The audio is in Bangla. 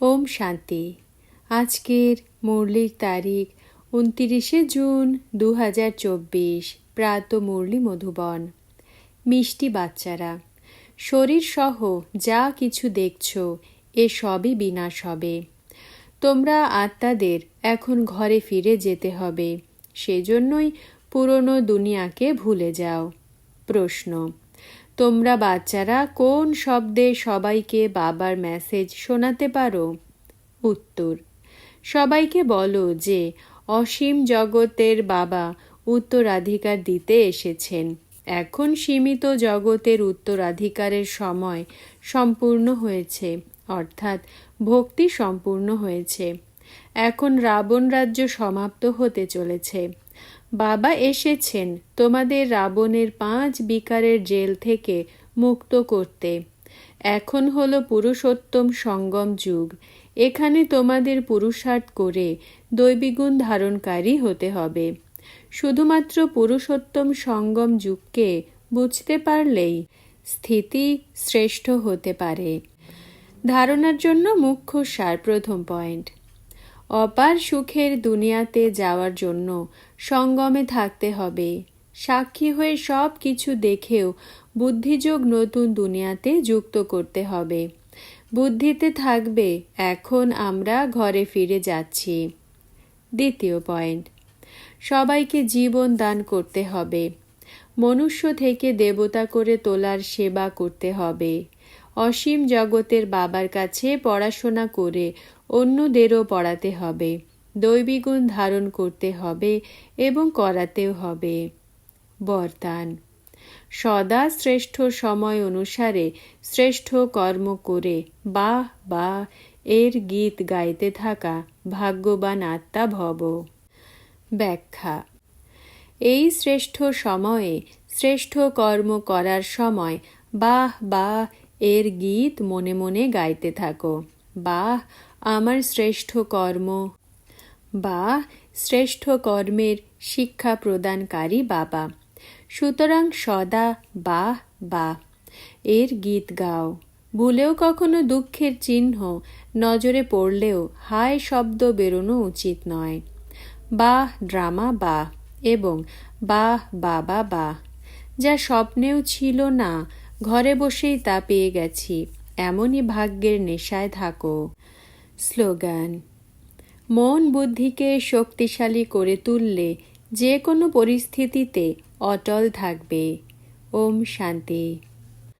ওম শান্তি। আজকের মুরলির তারিখ উনতিরিশে জুন দু হাজার চব্বিশ, প্রাত মুরলি মধুবন। মিষ্টি বাচ্চারা, শরীর সহ যা কিছু দেখছ, এ সবই বিনাশ হবে। তোমরা আত্মাদের এখন ঘরে ফিরে যেতে হবে। সেজন্যই পুরনো দুনিয়াকে ভুলে যাও। প্রশ্ন তোমরা বাচ্চারা কোন শব্দে সবাইকে বাবার মেসেজ শোনাতে পারো? উত্তর, সবাইকে বলো যে অসীম জগতের বাবা উত্তরাধিকার দিতে এসেছেন। এখন সীমিত জগতের উত্তরাধিকারের সময় সম্পূর্ণ হয়েছে, অর্থাৎ ভক্তি সম্পূর্ণ হয়েছে। এখন রাবণ রাজ্য সমাপ্ত হতে চলেছে। বাবা এসেছেন তোমাদের রাবণের পাঁচ বিকারের জেল থেকে মুক্ত করতে। এখন হলো পুরুষোত্তম সঙ্গম যুগ। এখানে তোমাদের পুরুষার্থ করে দৈবিগুণ ধারণকারী হতে হবে। শুধুমাত্র পুরুষোত্তম সঙ্গম যুগকে বুঝতে পারলেই স্থিতি শ্রেষ্ঠ হতে পারে। ধারণার জন্য মুখ্য সার প্রথম পয়েন্ট। অপার সুখের দুনিয়াতে যাওয়ার জন্য সঙ্গমে থাকতে হবে। সাক্ষী হয়ে সব কিছু দেখেও বুদ্ধিযোগ নতুন দুনিয়াতে যুক্ত করতে হবে। বুদ্ধিতে থাকবে, এখন আমরা ঘরে ফিরে যাচ্ছি। দ্বিতীয় পয়েন্ট, সবাইকে জীবন দান করতে হবে। মনুষ্য থেকে দেবতা করে তোলার সেবা করতে হবে। অসীম জগতের বাবার কাছে পড়াশোনা করে অন্যদেরও পড়াতে হবে, দৈবিগুণ ধারণ করতে হবে এবং করাতেও হবে। বরদান। সদা শ্রেষ্ঠ সময় অনুসারে শ্রেষ্ঠ কর্ম করে বাহ বা এর গীত গাইতে থাকা ভাগ্যবান আত্মা ভব। ব্যাখ্যা। এই শ্রেষ্ঠ সময়ে শ্রেষ্ঠ কর্ম করার সময় বাহ বা এর গীত মনে মনে গাইতে থাকো। বাহ আমার শ্রেষ্ঠ কর্ম বা শ্রেষ্ঠ কর্মের শিক্ষা প্রদানকারী বাবা। সুতরাং সদা বাহ বা। এর গীত গাও। ভুলেও কখনো দুঃখের চিহ্ন নজরে পড়লেও হায় শব্দ বেরোনো উচিত নয়। বাহ ড্রামা, বা এবং বাহ বাবা, বা। যা স্বপ্নেও ছিল না, ঘরে বসেই তা পেয়ে গেছি। এমনই ভাগ্যের নেশায় থাকো। স্লোগান। মন বুদ্ধিকে শক্তিশালী করে তুললে যে কোনো পরিস্থিতিতে অটল থাকবে। ওম শান্তি।